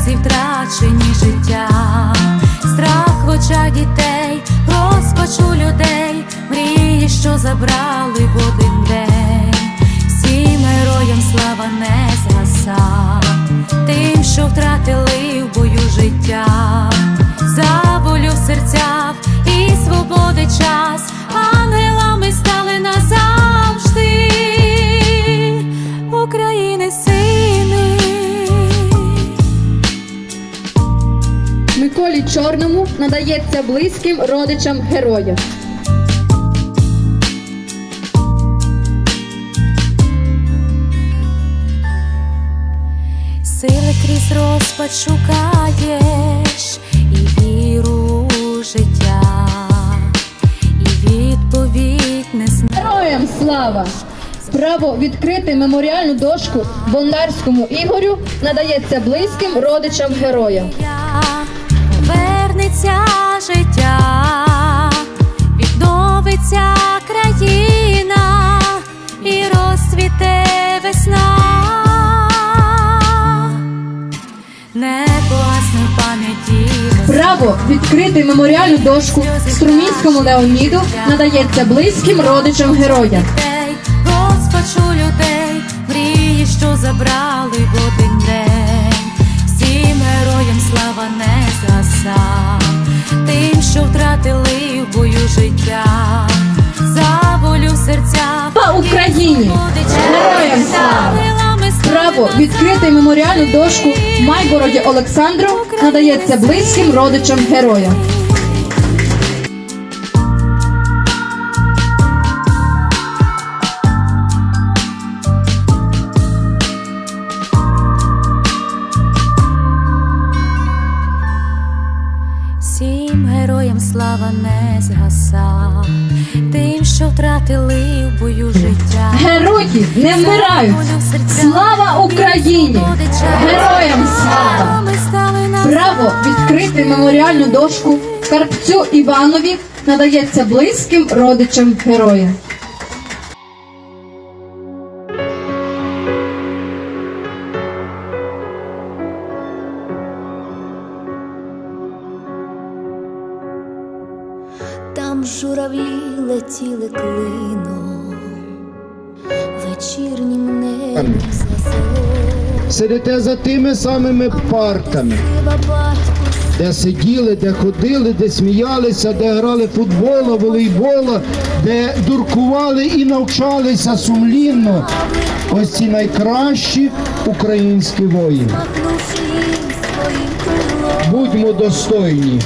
Ріки сльози втрачені життя, страх в очах дітей, розпач у людей, мрії, що забрали в один день, всім героям слава не згаса, тим, що втратили в бою життя, за волю в серцях і свободи час, Миколі Чорному надається близьким родичам героя. Сили крізь розпач шукаєш і віру у життя, і відповідь не. Героям слава! Право відкрити меморіальну дошку Бондарському Ігорю надається близьким родичам героя. Вернеться життя, відновиться країна і розцвіте весна. Не погасне пам'яті. Право відкрити меморіальну дошку Струмінському Леоніду надається близьким родичам героя. людей, розпач у людей, мрії, що забрали тим, що втратили в бою життя, за волю серця По Україні! Героям слава! Право відкрити меморіальну дошку Майбороді Олександру надається близьким родичам героя. Втратили в бою життя. Герої не вмирають! Слава Україні! Героям слава! Право відкрити меморіальну дошку Карпцю Іванові надається близьким родичам героя. Там журавлі летіли клином, вечірнім небі за селом. Сидите за тими самими парками, де сиділи, де ходили, де сміялися, де грали футбола, волейбола, де дуркували і навчалися сумлінно. Ось ці найкращі українські воїни. Будьмо достойні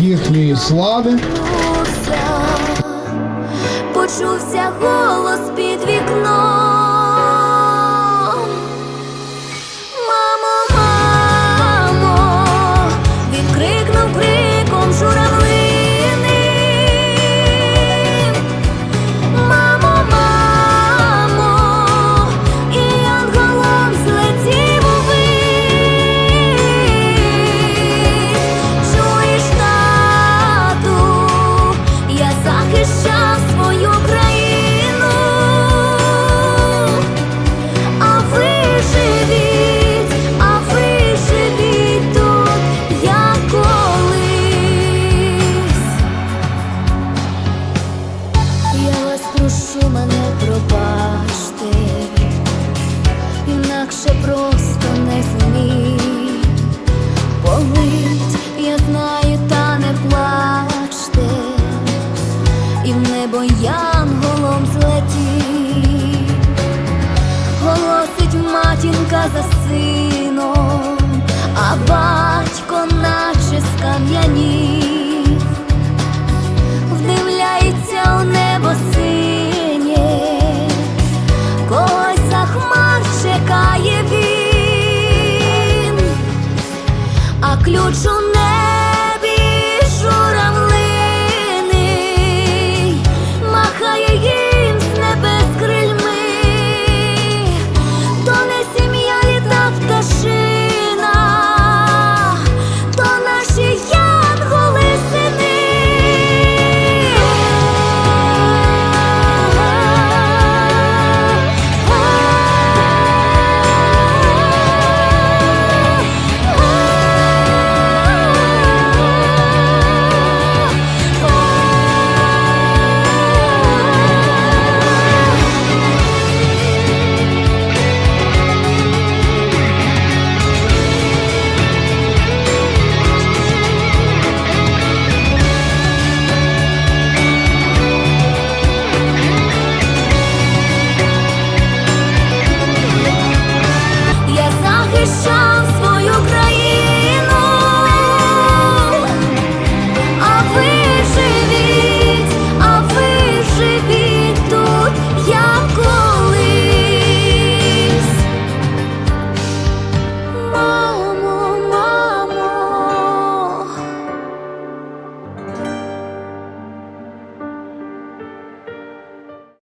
їхньої слави. почувся голос під прошу мене пробачте, інакше просто не змій Болить, я знаю, та не плачте, і в небо янголом злетів, голосить матінка за сином, а батько наче скам'яні.